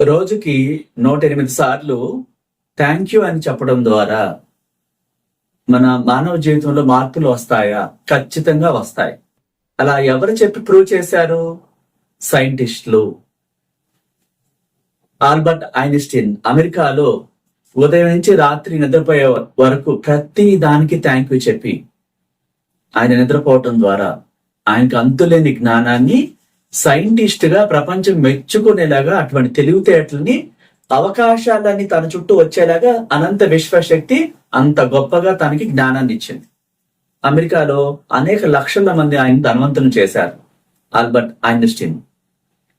రోజుకి నూట ఎనిమిది సార్లు థ్యాంక్ యూ అని చెప్పడం ద్వారా మన మానవ జీవితంలో మార్పులు వస్తాయా? ఖచ్చితంగా వస్తాయి. అలా ఎవరు చెప్పి ప్రూవ్ చేశారు? సైంటిస్టులు ఆల్బర్ట్ ఐన్స్టీన్ అమెరికాలో ఉదయం నుంచి రాత్రి నిద్రపోయే వరకు ప్రతి దానికి థ్యాంక్ యూ చెప్పి ఆయన నిద్రపోవటం ద్వారా ఆయనకు అంతులేని జ్ఞానాన్ని సైంటిస్ట్గా ప్రపంచం మెచ్చుకునేలాగా అటువంటి తెలివితేటల్ని అవకాశాలన్నీ తన చుట్టూ వచ్చేలాగా అనంత విశ్వశక్తి అంత గొప్పగా తనకి జ్ఞానాన్ని ఇచ్చింది. అమెరికాలో అనేక లక్షల మంది ఆయన ధనవంతులు చేశారు. Albert Einstein.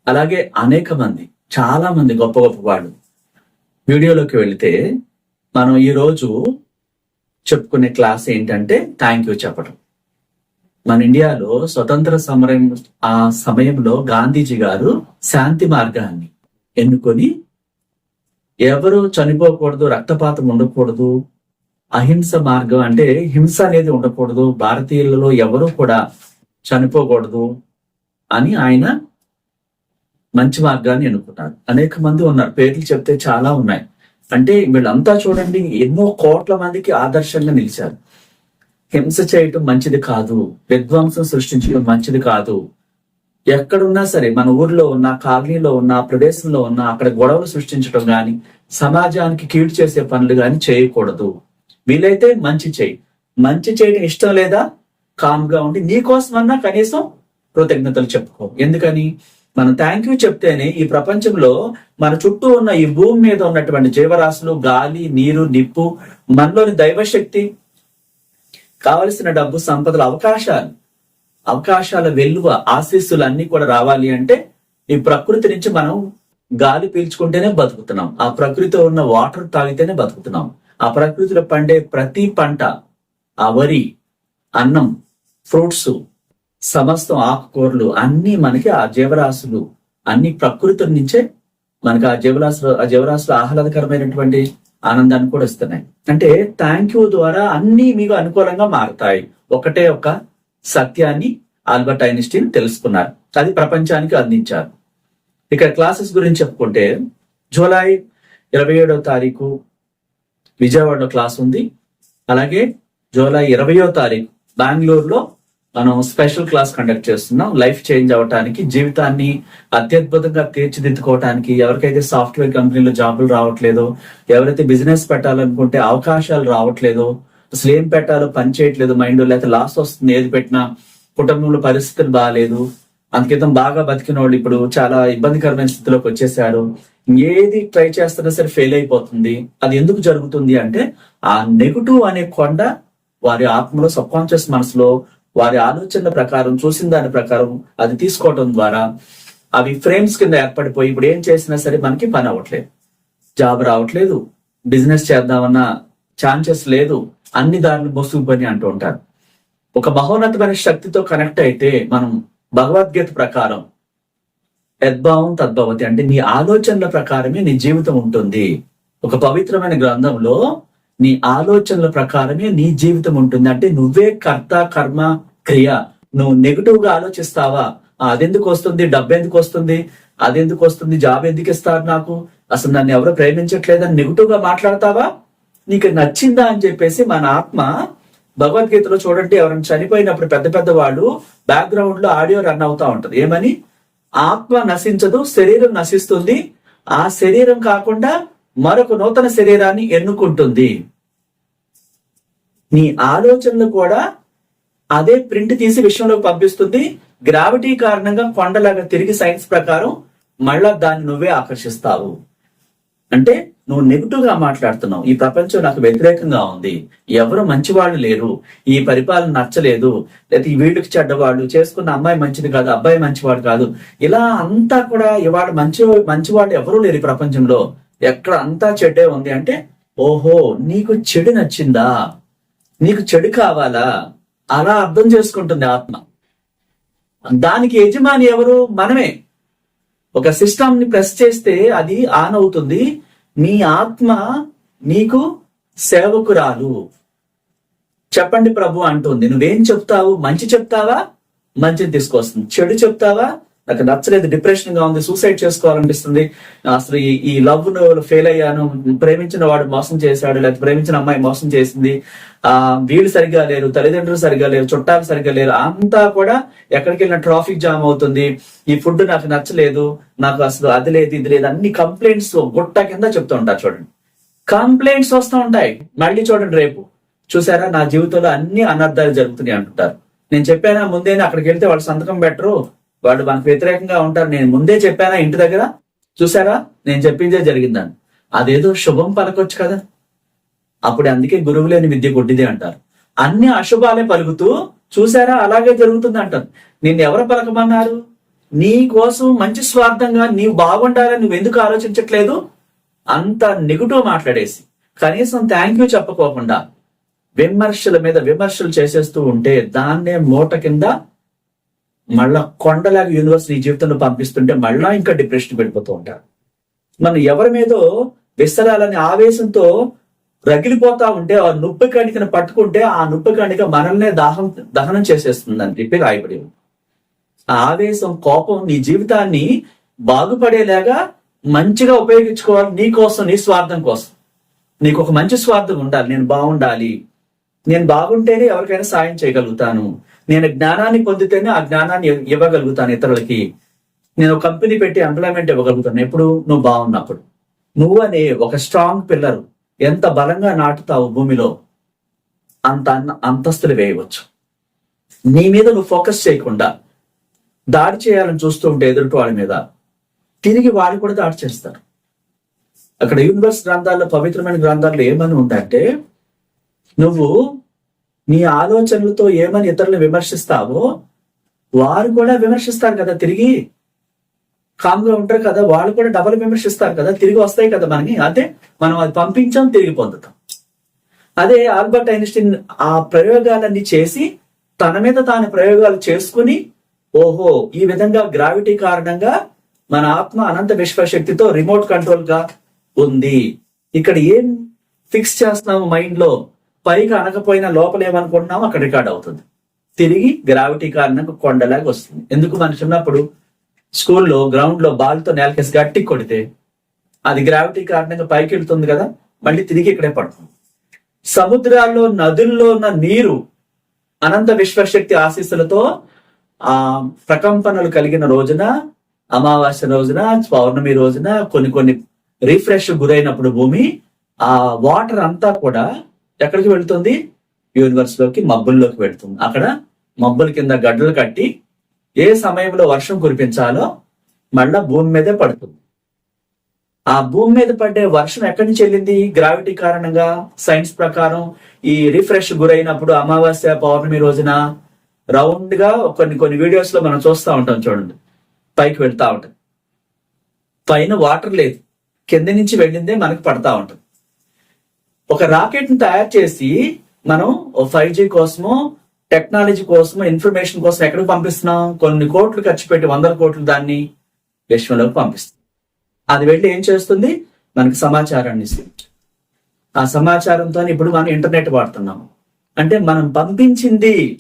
అలాగే అనేక మంది చాలా మంది గొప్ప గొప్ప వాళ్ళు. వీడియోలోకి వెళితే మనం ఈరోజు చెప్పుకునే క్లాస్ ఏంటంటే థ్యాంక్ యూ చెప్పడం. మన ఇండియాలో స్వతంత్ర సమరం ఆ సమయంలో గాంధీజీ గారు శాంతి మార్గాన్ని ఎన్నుకొని ఎవరు చనిపోకూడదు రక్తపాతం ఉండకూడదు అహింస మార్గం అంటే హింస అనేది ఉండకూడదు భారతీయులలో ఎవరు కూడా చనిపోకూడదు అని ఆయన మంచి మార్గాన్ని ఎన్నుకున్నారు. అనేక మంది ఉన్నారు పేర్లు చెప్తే చాలా ఉన్నాయి. అంటే వీళ్ళంతా చూడండి ఎన్నో కోట్ల మందికి ఆదర్శంగా నిలిచారు. హింస చేయటం మంచిది కాదు విధ్వంసం సృష్టించడం మంచిది కాదు. ఎక్కడున్నా సరే మన ఊర్లో ఉన్న కాలనీలో ఉన్న ప్రదేశంలో ఉన్న అక్కడ గొడవలు సృష్టించడం గాని సమాజానికి కీడు చేసే పనులు గాని చేయకూడదు. వీలైతే మంచి చేయి. మంచి చేయడం ఇష్టం లేదా? కామ్గా ఉండి నీకోసమన్నా కనీసం కృతజ్ఞతలు చెప్పుకో. ఎందుకని? మనం థ్యాంక్ యూ చెప్తేనే ఈ ప్రపంచంలో మన చుట్టూ ఉన్న ఈ భూమి మీద ఉన్నటువంటి జీవరాశులు గాలి నీరు నిప్పు మనలోని దైవశక్తి కావలసిన డబ్బు సంపదల అవకాశాలు. అవకాశాల వెల్లువ ఆశీస్సులు అన్ని కూడా రావాలి అంటే ఈ ప్రకృతి నుంచి మనం గాలి పీల్చుకుంటేనే బతుకుతున్నాం. ఆ ప్రకృతిలో ఉన్న వాటర్ తాగితేనే బతుకుతున్నాం. ఆ ప్రకృతిలో పండే ప్రతి పంట ఆ వరి అన్నం ఫ్రూట్స్ సమస్తం ఆకుకూరలు అన్ని మనకి ఆ జీవరాశులు అన్ని ప్రకృతి నుంచే మనకి ఆ జీవరాశులు ఆ జీవరాశులు ఆహ్లాదకరమైనటువంటి ఆనందాన్ని కూడా ఇస్తున్నాయి. అంటే థ్యాంక్ యూ ద్వారా అన్ని మీకు అనుకూలంగా మారుతాయి. ఒకటే ఒక సత్యాన్ని ఆల్బర్ట్ ఐన్స్టీన్ తెలుసుకున్నారు. అది ప్రపంచానికి అందించారు. ఇక్కడ క్లాసెస్ గురించి చెప్పుకుంటే జూలై ఇరవై ఏడవ తారీఖు విజయవాడలో క్లాస్ ఉంది. అలాగే జూలై ఇరవయో తారీఖు బెంగళూరులో మనం స్పెషల్ క్లాస్ కండక్ట్ చేస్తున్నాం. లైఫ్ చేంజ్ అవ్వటానికి జీవితాన్ని అత్యద్భుతంగా తీర్చిదిద్దుకోవటానికి ఎవరికైతే సాఫ్ట్వేర్ కంపెనీలో జాబులు రావట్లేదో ఎవరైతే బిజినెస్ పెట్టాలనుకుంటే అవకాశాలు రావట్లేదో అసలు ఏం పెట్టాలో పని చేయట్లేదు మైండ్ లేకపోతే లాస్ వస్తుంది ఏది పెట్టినా కుటుంబంలో పరిస్థితులు బాగాలేదు అందుకితం బాగా బతికిన వాళ్ళు ఇప్పుడు చాలా ఇబ్బందికరమైన స్థితిలోకి వచ్చేసారు ఏది ట్రై చేస్తున్నా సరే ఫెయిల్ అయిపోతుంది. అది ఎందుకు జరుగుతుంది అంటే ఆ నెగటివ్ అనే కొండ వారి ఆత్మలో సబ్ కాన్షియస్ మనసులో వారి ఆలోచన ప్రకారం చూసిన దాని ప్రకారం అది తీసుకోవటం ద్వారా అవి ఫ్రేమ్స్ కింద ఏర్పడిపోయి ఇప్పుడు ఏం చేసినా సరే మనకి పని అవ్వట్లేదు. జాబ్ రావట్లేదు. బిజినెస్ చేద్దామన్న ఛాన్సెస్ లేదు. అన్ని దారులు బొసుగు పని అంటూ ఉంటారు. ఒక మహోన్నతమైన శక్తితో కనెక్ట్ అయితే మనం భగవద్గీత ప్రకారం యద్భావం తద్భవతి అంటే నీ ఆలోచనల ప్రకారమే నీ జీవితం ఉంటుంది. ఒక పవిత్రమైన గ్రంథంలో నీ ఆలోచనల ప్రకారమే నీ జీవితం ఉంటుంది. అంటే నువ్వే కర్త కర్మ క్రియ. నువ్వు నెగిటివ్గా ఆలోచిస్తావా? అదెందుకు వస్తుంది? డబ్బు ఎందుకు వస్తుంది? అదెందుకు వస్తుంది? జాబ్ ఎందుకు ఇస్తారు నాకు? అసలు నన్ను ఎవరు ప్రేమించట్లేదని నెగిటివ్గా మాట్లాడతావా? నీకు నచ్చిందా అని చెప్పేసి మన ఆత్మ భగవద్గీతలో చూడండి ఎవరైనా చనిపోయినప్పుడు పెద్ద పెద్ద వాళ్ళు బ్యాక్గ్రౌండ్లో ఆడియో రన్ అవుతా ఉంటది. ఏమని? ఆత్మ నశించదు శరీరం నశిస్తుంది. ఆ శరీరం కాకుండా మరొక నూతన శరీరాన్ని ఎన్నుకుంటుంది. నీ ఆలోచనలు కూడా అదే ప్రింట్ తీసి విషయంలోకి పంపిస్తుంది. గ్రావిటీ కారణంగా కొండలాగా తిరిగి సైన్స్ ప్రకారం మళ్ళా దాన్ని నువ్వే ఆకర్షిస్తావు. అంటే నువ్వు నెగిటివ్గా మాట్లాడుతున్నావు. ఈ ప్రపంచం నాకు వ్యతిరేకంగా ఉంది. ఎవరు మంచివాళ్ళు లేరు. ఈ పరిపాలన నచ్చలేదు. లేకపోతే ఈ వీళ్ళకి చెడ్డవాళ్ళు చేసుకున్న అమ్మాయి మంచిది కాదు అబ్బాయి మంచివాడు కాదు. ఇలా అంతా కూడా ఇవాళ మంచి మంచివాళ్ళు ఎవరూ లేరు ఈ ప్రపంచంలో. ఎక్కడ అంతా చెడ్డే ఉంది అంటే ఓహో నీకు చెడు నచ్చిందా? నీకు చెడు కావాలా? అలా అర్థం చేసుకుంటుంది ఆత్మ. దానికి యజమాని ఎవరు? మనమే. ఒక సిస్టమ్ని ప్రెస్ చేస్తే అది ఆన్ అవుతుంది. నీ ఆత్మ నీకు సేవకురాలు. చెప్పండి ప్రభు అంటుంది. నువ్వేం చెప్తావు? మంచి చెప్తావా? మంచిని తీసుకొస్తుంది. చెడు చెప్తావా? నాకు నచ్చలేదు డిప్రెషన్గా ఉంది సూసైడ్ చేసుకోవాలనిపిస్తుంది. అసలు ఈ ఈ లవ్ను ఫెయిల్ అయ్యాను ప్రేమించిన వాడు మోసం చేశాడు లేకపోతే ప్రేమించిన అమ్మాయి మోసం చేసింది. ఆ వీళ్ళు సరిగ్గా లేరు తల్లిదండ్రులు సరిగ్గా లేరు చుట్టాలు సరిగ్గా లేరు అంతా కూడా ఎక్కడికి వెళ్ళిన ట్రాఫిక్ జామ్ అవుతుంది. ఈ ఫుడ్ నాకు నచ్చలేదు నాకు అసలు అది లేదు ఇది లేదు అన్ని కంప్లైంట్స్ గుట్ట కింద చెప్తూ ఉంటారు చూడండి. కంప్లైంట్స్ వస్తూ ఉంటాయి. మళ్ళీ చూడండి రేపు. చూసారా? నా జీవితంలో అన్ని అనర్థాలు జరుగుతున్నాయి అంటుంటారు. నేను చెప్పానా ముందే అక్కడికి వెళ్తే వాళ్ళు సంతకం పెట్టరు. వాళ్ళు మనకు వ్యతిరేకంగా ఉంటారు. నేను ముందే చెప్పానా ఇంటి దగ్గర? చూసారా నేను చెప్పిందే జరిగిందని. అదేదో శుభం పలకొచ్చు కదా. అప్పుడు అందుకే గురువు లేని విద్య గుడ్డిదే అంటారు. అన్ని అశుభాలే పలుకుతూ చూసారా అలాగే జరుగుతుంది అంటారు. నిన్ను ఎవరు పలకమన్నారు? నీ కోసం మంచి స్వార్థంగా నీవు బాగుండాలని నువ్వు ఎందుకు ఆలోచించట్లేదు? అంత నెగిటివ్ మాట్లాడేసి కనీసం థ్యాంక్ యూ చెప్పకోకుండా విమర్శల మీద విమర్శలు చేసేస్తూ ఉంటే దాన్నే మూట కింద Hmm. మళ్ళా కొండలాగా యూనివర్స్ నీ జీవితంలో పంపిస్తుంటే మళ్ళా ఇంకా డిప్రెషన్ వెళ్ళిపోతూ ఉంటారు. మనం ఎవరి మీదో విసరాలని ఆవేశంతో రగిలిపోతా ఉంటే ఆ నొప్పి కణికను పట్టుకుంటే ఆ నొప్పి కణిక మనల్నే దాహం దహనం చేసేస్తుందని చెప్పి రాయబడి ఆ ఆవేశం కోపం నీ జీవితాన్ని బాగుపడేలాగా మంచిగా ఉపయోగించుకోవాలి నీ కోసం నీ స్వార్థం కోసం. నీకు ఒక మంచి స్వార్థం ఉండాలి నేను బాగుండాలి. నేను బాగుంటేనే ఎవరికైనా సాయం చేయగలుగుతాను. నేను జ్ఞానాన్ని పొందితేనే ఆ జ్ఞానాన్ని ఇవ్వగలుగుతాను ఇతరులకి. నేను కంపెనీ పెట్టి ఎంప్లాయ్మెంట్ ఇవ్వగలుగుతాను. ఎప్పుడు? నువ్వు బాగున్నప్పుడు. నువ్వు అనే ఒక స్ట్రాంగ్ పిల్లర్ ఎంత బలంగా నాటుతావు భూమిలో అంత అన్న- అంతస్తులు వేయవచ్చు. నీ మీద నువ్వు ఫోకస్ చేయకుండా దాడి చేయాలని చూస్తూ ఉంటే ఎదుటి వాళ్ళ మీద తిరిగి వాళ్ళు కూడా దాడి చేస్తారు. అక్కడ యూనివర్స్ గ్రంథాల్లో పవిత్రమైన గ్రంథాల్లో ఏమని ఉందంటే నువ్వు నీ ఆలోచనలతో ఏమని ఇతరులను విమర్శిస్తావో వారు కూడా విమర్శిస్తారు కదా తిరిగి. కామ్గా ఉంటారు కదా వాళ్ళు కూడా డబల్ విమర్శిస్తారు కదా తిరిగి వస్తాయి కదా మనకి. అదే మనం అది పంపించాం తిరిగి పొందుతాం. అదే ఆల్బర్ట్ ఐన్స్టీన్ ఆ ప్రయోగాలన్నీ చేసి తన మీద తాను ప్రయోగాలు చేసుకుని ఓహో ఈ విధంగా గ్రావిటీ కారణంగా మన ఆత్మ అనంత విశ్వశక్తితో రిమోట్ కంట్రోల్గా ఉంది. ఇక్కడ ఏం ఫిక్స్ చేస్తున్నాము మైండ్లో పైకి అనకపోయినా లోపల ఏమనుకుంటున్నామో అక్కడ రికార్డ్ అవుతుంది. తిరిగి గ్రావిటీ కారణంగా కొండలాగా వస్తుంది. ఎందుకు మనిషి చిన్నప్పుడు స్కూల్లో గ్రౌండ్లో బాల్తో నేలకేసి గట్టి కొడితే అది గ్రావిటీ కారణంగా పైకి వెళ్తుంది కదా మళ్ళీ తిరిగి ఇక్కడే పడుతుంది. సముద్రాల్లో నదుల్లో ఉన్న నీరు అనంత విశ్వశక్తి ఆశీస్సులతో ఆ ప్రకంపనలు కలిగిన రోజున అమావాస్య రోజున పౌర్ణమి రోజున కొన్ని కొన్ని రిఫ్రెష్ గురైనప్పుడు భూమి ఆ వాటర్ అంతా కూడా ఎక్కడికి వెళుతుంది? యూనివర్స్లోకి మబ్బుల్లోకి వెళుతుంది. అక్కడ మబ్బుల కింద గడ్డలు కట్టి ఏ సమయంలో వర్షం కురిపించాలో మళ్ళా భూమి మీదే పడుతుంది. ఆ భూమి మీద పడ్డే వర్షం ఎక్కడి నుంచి వెళ్ళింది? గ్రావిటీ కారణంగా సైన్స్ ప్రకారం ఈ రిఫ్రెష్ గురైనప్పుడు అమావాస్య పౌర్ణమి రోజున రౌండ్గా కొన్ని కొన్ని వీడియోస్లో మనం చూస్తూ ఉంటాం చూడండి. పైకి వెళ్తా ఉంటుంది పైన వాటర్ లేదు. కింద నుంచి వెళ్ళిందే మనకి పడతా ఉంటుంది. ఒక రాకెట్ని తయారు చేసి మనం ఫైవ్ జీ కోసము టెక్నాలజీ కోసము ఇన్ఫర్మేషన్ కోసం ఎక్కడికి పంపిస్తున్నాం? కొన్ని కోట్లు ఖర్చు పెట్టి వందల కోట్లు దాన్ని విశ్వంలోకి పంపిస్తాం అది వెళ్ళి ఏం చేస్తుంది? మనకి సమాచారాన్ని ఇస్తుంది. ఆ సమాచారంతో ఇప్పుడు మనం ఇంటర్నెట్ వాడుతున్నాం అంటే మనం పంపించింది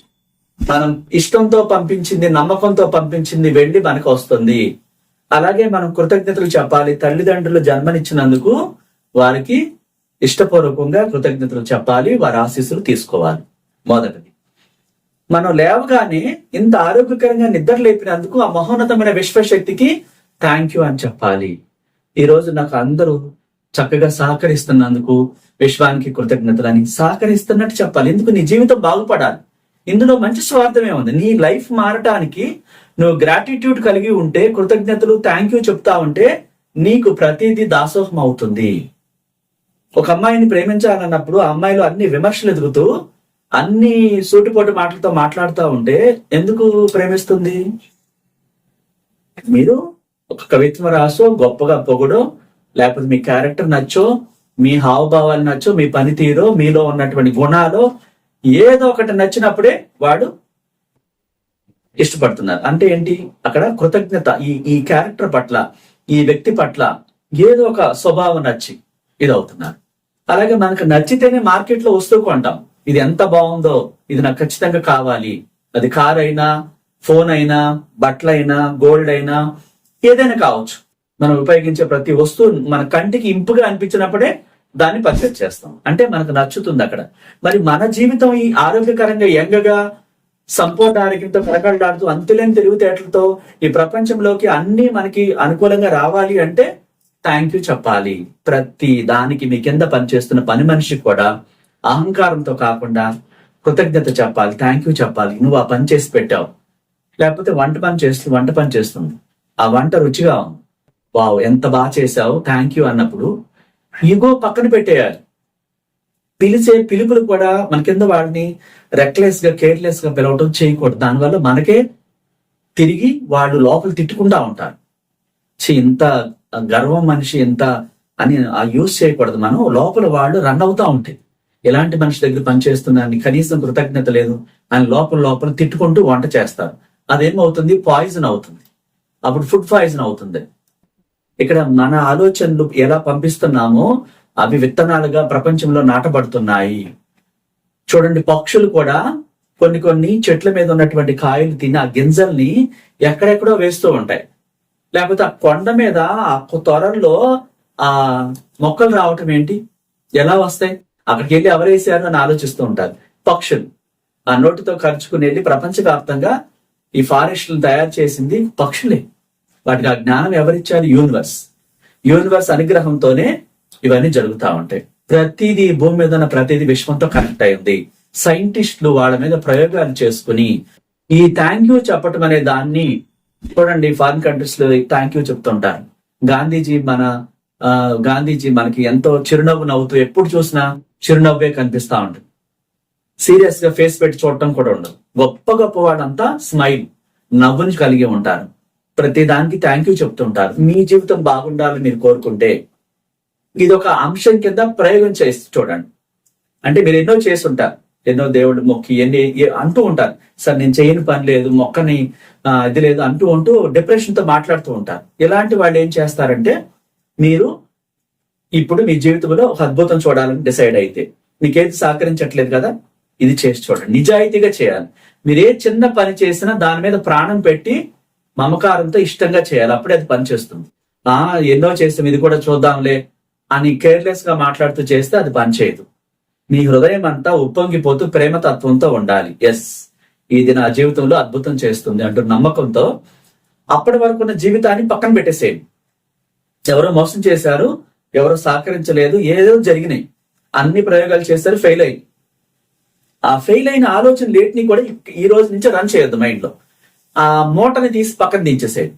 మనం ఇష్టంతో పంపించింది నమ్మకంతో పంపించింది వెళ్ళి మనకు వస్తుంది. అలాగే మనం కృతజ్ఞతలు చెప్పాలి. తల్లిదండ్రులు జన్మనిచ్చినందుకు వారికి ఇష్టపూర్వకంగా కృతజ్ఞతలు చెప్పాలి వారి ఆశీస్సులు తీసుకోవాలి. మొదటిది. మనం లేవగానే ఇంత ఆరోగ్యకరంగా నిద్ర లేపినందుకు ఆ మహోన్నతమైన విశ్వశక్తికి థ్యాంక్ యూ అని చెప్పాలి. ఈ రోజు నాకు అందరూ చక్కగా సహకరిస్తున్నందుకు విశ్వానికి కృతజ్ఞతలని సహకరిస్తున్నట్టు చెప్పాలి. ఎందుకు నీ జీవితం బాగుపడాలి. ఇందులో మంచి స్వార్థమే ఉంది. నీ లైఫ్ మారటానికి నువ్వు గ్రాటిట్యూడ్ కలిగి ఉంటే కృతజ్ఞతలు థ్యాంక్ యూ చెప్తా ఉంటే నీకు ప్రతిదీ దాసోహం అవుతుంది ఒక అమ్మాయిని ప్రేమించాలన్నప్పుడు ఆ అమ్మాయిలో అన్ని విమర్శలు ఎదుగుతూ అన్ని సూటిపోటు మాటలతో మాట్లాడుతూ ఉంటే ఎందుకు ప్రేమిస్తుంది? మీరు ఒక కవిత్వం రాసో గొప్పగా పొగడో లేకపోతే మీ క్యారెక్టర్ నచ్చో మీ హావభావాలు నచ్చో మీ పనితీరో మీలో ఉన్నటువంటి గుణాలు ఏదో ఒకటి నచ్చినప్పుడే వాడు ఇష్టపడుతున్నారు. అంటే ఏంటి? అక్కడ కృతజ్ఞత ఈ ఈ క్యారెక్టర్ పట్ల ఈ వ్యక్తి పట్ల ఏదో ఒక స్వభావం నచ్చి ఇది అవుతున్నారు అలాగే మనకు నచ్చితేనే మార్కెట్లో వస్తువు కొంటాం. ఇది ఎంత బాగుందో ఇది నాకు ఖచ్చితంగా కావాలి. అది కార్ అయినా ఫోన్ అయినా బట్టలైనా గోల్డ్ అయినా ఏదైనా కావచ్చు. మనం ఉపయోగించే ప్రతి వస్తువు మన కంటికి ఇంపుగా అనిపించినప్పుడే దాన్ని పర్చేజ్ చేస్తాం. అంటే మనకు నచ్చుతుంది అక్కడ. మరి మన జీవితం ఈ ఆరోగ్యకరంగా యంగగా సంపూర్ణ ఆరోగ్యంతో కరకలాడుతూ అంతులేని తెలివితేటలతో ఈ ప్రపంచంలోకి అన్ని మనకి అనుకూలంగా రావాలి అంటే థ్యాంక్ యూ చెప్పాలి. ప్రతి దానికి మీ కింద పనిచేస్తున్న పని మనిషికి కూడా అహంకారంతో కాకుండా కృతజ్ఞత చెప్పాలి. థ్యాంక్ యూ చెప్పాలి. నువ్వు ఆ పని చేసి పెట్టావు. లేకపోతే వంట పని చేస్తూ వంట పని చేస్తుంది. ఆ వంట రుచిగా ఉంది. వావ్ ఎంత బాగా చేసావు థ్యాంక్ యూ అన్నప్పుడు ఈగో పక్కన పెట్టేయాలి. పిలిచే పిలుపులు కూడా మన కింద వాడిని రెక్లెస్గా కేర్లెస్గా పిలవటం చేయకూడదు. దానివల్ల మనకే తిరిగి వాళ్ళు లోపల తిట్టుకుంటా ఉంటారు. ఇంత గర్వం మనిషి ఎంత అని ఆ యూజ్ చేయకూడదు మనం. లోపల వాళ్ళు రన్ అవుతా ఉంటాయి. ఎలాంటి మనిషి దగ్గర పనిచేస్తున్నారని కనీసం కృతజ్ఞత లేదు అని లోపల లోపల తిట్టుకుంటూ వంట చేస్తారు. అదేమవుతుంది? పాయిజన్ అవుతుంది. అప్పుడు ఫుడ్ పాయిజన్ అవుతుంది. ఇక్కడ మన ఆలోచనలు ఎలా పంపిస్తున్నామో అవి విత్తనాలుగా ప్రపంచంలో నాటబడుతున్నాయి. చూడండి పక్షులు కూడా కొన్ని కొన్ని చెట్ల మీద ఉన్నటువంటి కాయలు తిని ఆ గింజల్ని ఎక్కడెక్కడో వేస్తూ ఉంటాయి. లేకపోతే ఆ కొండ మీద ఆ త్వరల్లో ఆ మొక్కలు రావటం ఏంటి? ఎలా వస్తాయి? అక్కడికి వెళ్ళి ఎవరేసారు అని ఆలోచిస్తూ ఉంటారు. పక్షులు. ఆ నోటితో ఖర్చుకుని వెళ్ళి ప్రపంచవ్యాప్తంగా ఈ ఫారెస్ట్లను తయారు చేసింది పక్షులే. వాటికి ఆ జ్ఞానం ఎవరిచ్చారు? యూనివర్స్. యూనివర్స్ అనుగ్రహంతోనే ఇవన్నీ జరుగుతూ ఉంటాయి. ప్రతిదీ భూమి మీద ఉన్న ప్రతిదీ విశ్వంతో కనెక్ట్ అయింది సైంటిస్టులు వాళ్ళ మీద ప్రయోగాలు చేసుకుని ఈ థ్యాంక్ యూ చెప్పటం అనే దాన్ని చూడండి ఫారిన్ కంట్రీస్లో థ్యాంక్ యూ చెప్తుంటారు. గాంధీజీ మన ఆ, గాంధీజీ మనకి ఎంతో చిరునవ్వు నవ్వుతూ ఎప్పుడు చూసినా చిరునవ్వే కనిపిస్తా ఉంటుంది సీరియస్గా ఫేస్ పెట్టి చూడటం కూడా ఉండదు. గొప్ప గొప్ప వాళ్ళంతా స్మైల్ నవ్వుని కలిగి ఉంటారు. ప్రతి దానికి థ్యాంక్ యూ చెప్తుంటారు. మీ జీవితం బాగుండాలని మీరు కోరుకుంటే ఇది ఒక అంశం కింద ప్రయోగం చేసి చూడండి. అంటే మీరు ఎన్నో చేసి ఉంటారు. ఎన్నో దేవుడు మొక్కి ఎన్ని అంటూ ఉంటారు. సార్ నేను చేయని పని లేదు మొక్కని ఇది లేదు అంటూ ఉంటూ డిప్రెషన్తో మాట్లాడుతూ ఉంటారు. ఇలాంటి వాళ్ళు ఏం చేస్తారంటే మీరు ఇప్పుడు మీ జీవితంలో ఒక అద్భుతం చూడాలని డిసైడ్ అయితే మీకేది సహకరించట్లేదు కదా ఇది చేసి చూడండి నిజాయితీగా చేయాలి. మీరు ఏ చిన్న పని చేసినా దాని మీద ప్రాణం పెట్టి మమకారంతో ఇష్టంగా చేయాలి అప్పుడే అది పనిచేస్తుంది ఆ ఎన్నో చేస్తాం ఇది కూడా చూద్దాంలే అని కేర్లెస్గా మాట్లాడుతూ చేస్తే అది పనిచేయదు మీ హృదయం అంతా ఉప్పొంగిపోతూ ప్రేమతత్వంతో ఉండాలి. ఎస్ ఇది నా జీవితంలో అద్భుతం చేస్తుంది అంటూ నమ్మకంతో అప్పటి వరకు ఉన్న జీవితాన్ని పక్కన పెట్టేసేయండి ఎవరో మోసం చేశారు ఎవరో సహకరించలేదు ఏదో జరిగినాయి. అన్ని ప్రయోగాలు చేశారు ఫెయిల్ అయ్యి. ఆ ఫెయిల్ అయిన ఆలోచన లేట్ని కూడా ఈ రోజు నుంచి రన్ చేయొద్దు మైండ్లో ఆ మూటని తీసి పక్కన దించేసేయండి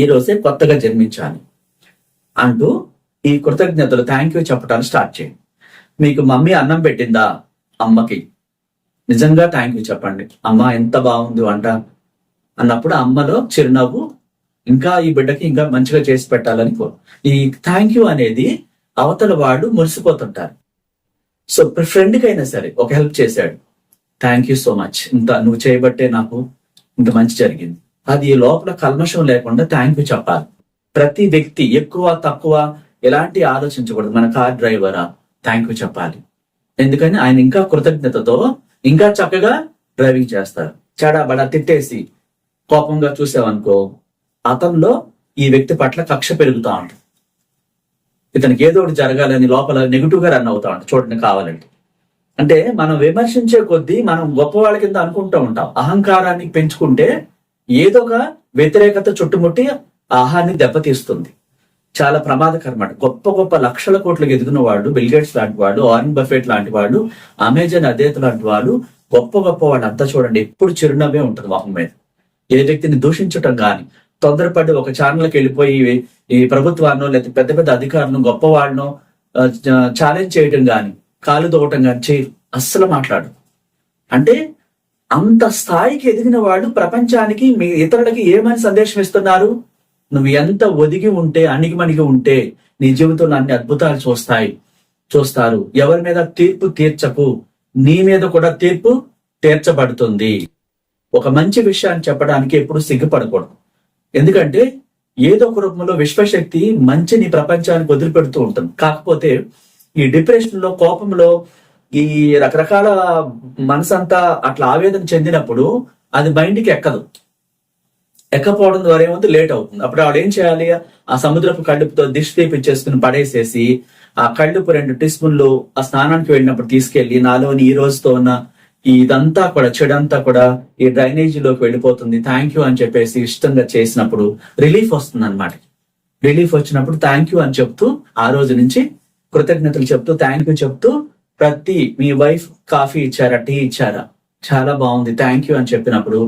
ఈ రోజే కొత్తగా జన్మించాలి. అంటూ ఈ కృతజ్ఞతలు థ్యాంక్ యూ చెప్పటాన్ని స్టార్ట్ చేయండి. మీకు మమ్మీ అన్నం పెట్టిందా? అమ్మకి. నిజంగా థ్యాంక్ యూ చెప్పండి. అమ్మ ఎంత బాగుంది వంట. అన్నప్పుడు అమ్మలో చిరునవ్వు ఇంకా ఈ బిడ్డకి ఇంకా మంచిగా చేసి పెట్టాలని కో- ఈ థ్యాంక్ యూ అనేది అవతల వాడు మురిసిపోతుంటారు. సో ఫ్రెండ్కి అయినా సరే ఒక హెల్ప్ చేశాడు. థ్యాంక్ యూ సో మచ్ ఇంత నువ్వు చేయబట్టే నాకు ఇంత మంచి జరిగింది. అది ఈ లోపల కల్మషం లేకుండా థ్యాంక్ యూ చెప్పాలి. ప్రతి వ్యక్తి ఎక్కువ తక్కువ ఎలాంటి ఆలోచించకూడదు. మన కార్ డ్రైవరా థ్యాంక్ యూ చెప్పాలి. ఎందుకని? ఆయన ఇంకా కృతజ్ఞతతో ఇంకా చక్కగా డ్రైవింగ్ చేస్తారు. చెడా బడా తిట్టేసి కోపంగా చూసావనుకో అతనిలో ఈ వ్యక్తి పట్ల కక్ష పెరుగుతా ఉంటుంది. ఇతనికి ఏదో ఒకటి జరగాలని లోపల నెగిటివ్గా రన్ అవుతా ఉంటుంది. చూడండి కావాలంటే. అంటే మనం విమర్శించే కొద్దీ మనం గొప్ప వాళ్ళ కింద అనుకుంటూ ఉంటాం. అహంకారాన్ని పెంచుకుంటే ఏదో ఒక వ్యతిరేకత చుట్టుముట్టి ఆహాన్ని దెబ్బతీస్తుంది. చాలా ప్రమాదకరం అన్నమాట. గొప్ప గొప్ప లక్షల కోట్లకు ఎదిగిన వాడు బిల్గేట్స్ లాంటి వాడు ఆరెన్ బఫెట్ లాంటి వాడు అమెజాన్ అదేత లాంటి వాళ్ళు గొప్ప గొప్ప వాళ్ళంతా చూడండి ఎప్పుడు చిరునవ్వే ఉంటుంది మొహం మీద. ఏ వ్యక్తిని దూషించటం కానీ తొందరపడి ఒక ఛానల్కి వెళ్ళిపోయి ఈ ప్రభుత్వాన్ని లేకపోతే పెద్ద పెద్ద అధికారులను గొప్ప వాళ్ళను ఛాలెంజ్ చేయటం కానీ కాలు దోవటం కానీ చేయరు. అస్సలు మాట్లాడు అంటే అంత స్థాయికి ఎదిగిన వాళ్ళు ప్రపంచానికి మీ ఇతరులకి ఏమని సందేశం ఇస్తున్నారు? నువ్వు ఎంత ఒదిగి ఉంటే అణిగిమణిగి ఉంటే నీ జీవితంలో అన్ని అద్భుతాలు చూస్తాయి చూస్తారు. ఎవరి మీద తీర్పు తీర్చకు నీ మీద కూడా తీర్పు తీర్చబడుతుంది. ఒక మంచి విషయాన్ని చెప్పడానికి ఎప్పుడు సిగ్గుపడకూడదు. ఎందుకంటే ఏదో ఒక రూపంలో విశ్వశక్తి మంచిని ప్రపంచానికి వదిలిపెడుతూ ఉంటుంది. కాకపోతే ఈ డిప్రెషన్లో కోపంలో ఈ రకరకాల మనసంతా అట్లా ఆవేదన చెందినప్పుడు అది మైండ్కి ఎక్కదు. ఎక్కపోవడం ద్వారా ఏమవుతుంది లేట్ అవుతుంది. అప్పుడు ఆవిడ ఏం చేయాలి? ఆ సముద్రపు కళ్ళుపుతో దిష్టి తీపిచ్చేసుకుని పడేసేసి ఆ కళ్ళుపు రెండు టీ స్పూన్లు ఆ స్నానానికి వెళ్ళినప్పుడు తీసుకెళ్ళి నాలోని ఈ రోజుతో ఉన్న ఇదంతా కూడా చెడంతా కూడా ఈ డ్రైనేజీలోకి వెళ్ళిపోతుంది. థ్యాంక్ యూ అని చెప్పేసి ఇష్టంగా చేసినప్పుడు రిలీఫ్ వస్తుంది అనమాట రిలీఫ్ వచ్చినప్పుడు థ్యాంక్ యూ అని చెప్తూ ఆ రోజు నుంచి కృతజ్ఞతలు చెప్తూ థ్యాంక్ యూ చెప్తూ ప్రతి మీ వైఫ్ కాఫీ ఇచ్చారా టీ ఇచ్చారా? చాలా బాగుంది. థ్యాంక్ యూ అని చెప్పినప్పుడు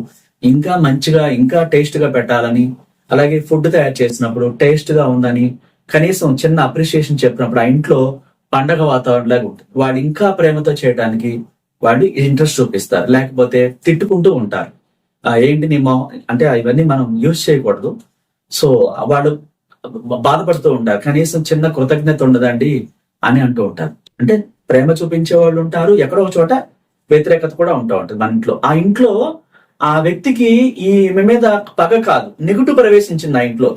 ఇంకా మంచిగా ఇంకా టేస్ట్గా పెట్టాలని అలాగే ఫుడ్ తయారు చేసినప్పుడు టేస్ట్గా ఉందని కనీసం చిన్న అప్రిషియేషన్ చెప్పినప్పుడు ఆ ఇంట్లో పండగ వాతావరణం లాగా ఉంటుంది. వాడు ఇంకా ప్రేమతో చేయడానికి వాళ్ళు ఇంట్రెస్ట్ చూపిస్తారు. లేకపోతే తిట్టుకుంటూ ఉంటారు. ఏంటి నీ అంటే ఇవన్నీ మనం యూజ్ చేయకూడదు. సో వాళ్ళు బాధపడుతూ ఉంటారు. కనీసం చిన్న కృతజ్ఞత ఉండదండి అని అంటూ ఉంటారు. అంటే ప్రేమ చూపించే వాళ్ళు ఉంటారు. ఎక్కడో చోట వ్యతిరేకత కూడా ఉంటూ ఉంటుంది మన ఇంట్లో. ఆ ఇంట్లో ఆ వ్యక్తికి ఈ ఈమె మీద పగ కాదు నిగుటు ప్రవేశించింది ఆ ఇంట్లో.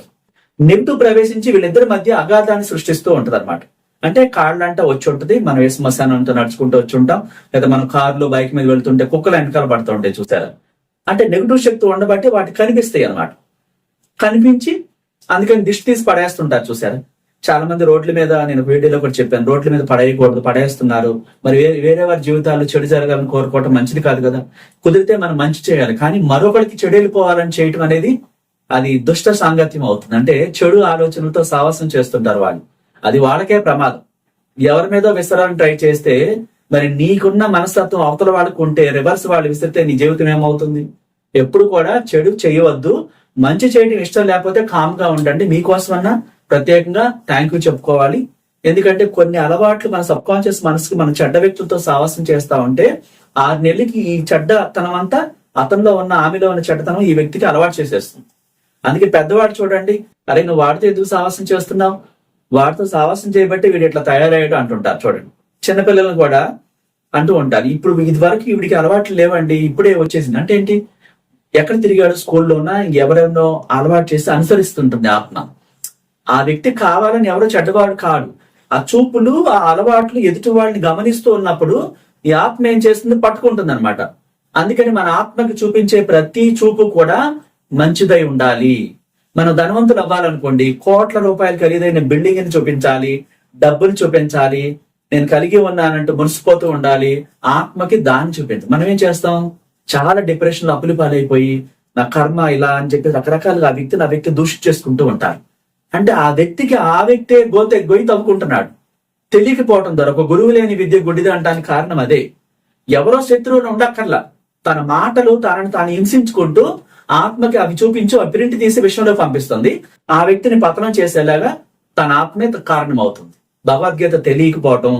నిగుటు ప్రవేశించి వీళ్ళిద్దరి మధ్య అగాధాన్ని సృష్టిస్తూ ఉంటది అనమాట అంటే కాళ్ళంట వచ్చి ఉంటది మనం ఏ శ్మశానంతో నడుచుకుంటూ వచ్చి ఉంటాం లేదా మనం కార్లు బైక్ మీద వెళ్తుంటే కుక్కలు వెనకాల పడుతూ ఉంటాయి చూసారా? అంటే నెగిటివ్ శక్తి ఉండబట్టి వాటి కనిపిస్తాయి అన్నమాట. కనిపించి అందుకని దిష్టి తీసి పడేస్తుంటారు చూసారా? చాలా మంది రోడ్ల మీద నేను వీడియోలో కూడా చెప్పాను రోడ్ల మీద పడేయకూడదు పడేస్తున్నారు. మరి వేరే వేరే వారి జీవితాలు చెడు జరగాలని కోరుకోవటం మంచిది కాదు కదా. కుదిరితే మనం మంచి చేయాలి కానీ మరొకరికి చెడు వెళ్ళిపోవాలని చేయటం అనేది అది దుష్ట సాంగత్యం అవుతుంది. అంటే చెడు ఆలోచనలతో సావాసం చేస్తుంటారు వాళ్ళు. అది వాళ్ళకే ప్రమాదం. ఎవరి మీద విసరాలని ట్రై చేస్తే మరి నీకున్న మనస్తత్వం అవతల వాళ్ళకు ఉంటే రివర్స్ వాళ్ళు విసిరితే నీ జీవితం ఏమవుతుంది? ఎప్పుడు కూడా చెడు చేయవద్దు. మంచి చేయడం ఇష్టం లేకపోతే కామ్గా ఉండండి. మీకోసమన్నా ప్రత్యేకంగా థ్యాంక్ యూ చెప్పుకోవాలి. ఎందుకంటే కొన్ని అలవాట్లు మన సబ్ కాన్షియస్ మనసుకి మన చెడ్డ వ్యక్తులతో సావాసం చేస్తా ఉంటే ఆరు నెలలకి ఈ చెడ్డ అంతా అతనిలో ఉన్న ఆమెలో ఉన్న చెడ్డతనం ఈ వ్యక్తికి అలవాటు చేసేస్తుంది. అందుకే పెద్దవాడు చూడండి అరే నువ్వు వాడితో ఎందుకు సావాసం చేస్తున్నావు? వాడితో సావాసం చేయబట్టి వీడు ఇట్లా తయారయ్యాడు అంటుంటారు చూడండి. చిన్నపిల్లలను కూడా అంటూ ఉంటారు ఇప్పుడు ఇది వరకు వీడికి అలవాట్లు లేవండి ఇప్పుడే వచ్చేసింది. అంటే ఏంటి? ఎక్కడ తిరిగాడు? స్కూల్లోనా? ఎవరెవరినో అలవాటు చేసి అనుసరిస్తుంటుంది ఆత్మ. ఆ వ్యక్తి కావాలని ఎవరు చెడ్డవాడు కాడు. ఆ చూపులు ఆ అలవాట్లు ఎదుటి వాళ్ళని గమనిస్తూ ఉన్నప్పుడు ఈ ఆత్మ ఏం చేస్తుంది? పట్టుకుంటుంది అనమాట అందుకని మన ఆత్మకి చూపించే ప్రతి చూపు కూడా మంచిదై ఉండాలి. మనం ధనవంతులు అవ్వాలనుకోండి కోట్ల రూపాయలు ఖరీదైన బిల్డింగ్ని చూపించాలి డబ్బులు చూపించాలి నేను కలిగి ఉన్నానంటూ మురిసిపోతూ ఉండాలి. ఆత్మకి దాన్ని చూపించాలి మనం ఏం చేస్తాం? చాలా డిప్రెషన్లో అప్పులు పాలైపోయి నా కర్మ ఇలా అని చెప్పి రకరకాలుగా ఆ వ్యక్తిని ఆ వ్యక్తి దూషి చేసుకుంటూ ఉంటారు. అంటే ఆ వ్యక్తికి ఆ వ్యక్తే గోతే గొయ్యి తవ్వుకుంటున్నాడు. తెలియకపోవటం ద్వారా ఒక గురువు లేని విద్య గుడిది అంటానికి కారణం అదే. ఎవరో శత్రువులు ఉండక్కర్లా. తన మాటలు తనను తాను హింసించుకుంటూ ఆత్మకి అవి చూపించు అప్రింట్ తీసి విషయంలో పంపిస్తుంది. ఆ వ్యక్తిని పతనం చేసేలాగా తన ఆత్మే కారణం అవుతుంది భగవద్గీత తెలియకపోవటం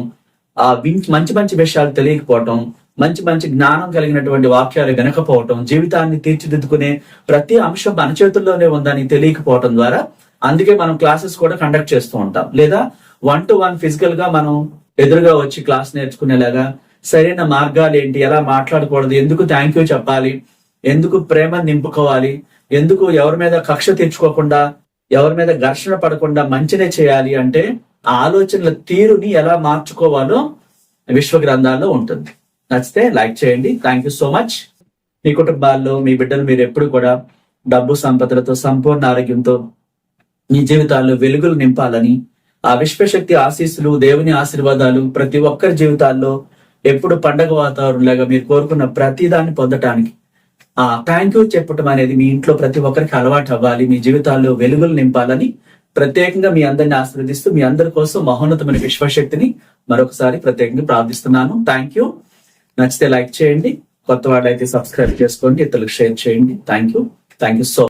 ఆ మంచి మంచి విషయాలు తెలియకపోవటం మంచి మంచి జ్ఞానం కలిగినటువంటి వాక్యాలు వినకపోవటం జీవితాన్ని తీర్చిదిద్దుకునే ప్రతి అంశం మన చేతుల్లోనే ఉందని తెలియకపోవటం ద్వారా అందుకే మనం క్లాసెస్ కూడా కండక్ట్ చేస్తూ ఉంటాం. లేదా వన్ టు వన్ ఫిజికల్గా మనం ఎదురుగా వచ్చి క్లాస్ నేర్చుకునేలాగా సరైన మార్గాలు ఏంటి ఎలా మాట్లాడకూడదు ఎందుకు థ్యాంక్ యూ చెప్పాలి ఎందుకు ప్రేమ నింపుకోవాలి ఎందుకు ఎవరి మీద కక్ష తెచ్చుకోకుండా ఎవరి మీద ఘర్షణ పడకుండా మంచినే చేయాలి అంటే ఆలోచనల తీరుని ఎలా మార్చుకోవాలో విశ్వ గ్రంథాల్లో ఉంటుంది. నచ్చితే లైక్ చేయండి. థ్యాంక్ యూ సో మచ్ మీ కుటుంబాల్లో మీ బిడ్డలు మీరు ఎప్పుడు కూడా డబ్బు సంపదలతో సంపూర్ణ ఆరోగ్యంతో మీ జీవితాల్లో వెలుగులు నింపాలని ఆ విశ్వశక్తి ఆశీస్సులు దేవుని ఆశీర్వాదాలు ప్రతి ఒక్కరి జీవితాల్లో ఎప్పుడు పండగ వాతావరణంలాగా మీరు కోరుకున్న ప్రతిదాన్ని పొందటానికి. ఆ థ్యాంక్ యూ చెప్పటం అనేది మీ ఇంట్లో ప్రతి ఒక్కరికి అలవాటు అవ్వాలి. మీ జీవితాల్లో వెలుగులు నింపాలని ప్రత్యేకంగా మీ అందరిని ఆశీర్వదిస్తూ మీ అందరి కోసం మహోన్నతమైన విశ్వశక్తిని మరొకసారి ప్రత్యేకంగా ప్రార్థిస్తున్నాను. థ్యాంక్ యూ నచ్చితే లైక్ చేయండి. కొత్త వాళ్ళైతే సబ్స్క్రైబ్ చేసుకోండి. ఇతరులకు షేర్ చేయండి. Thank you thank you so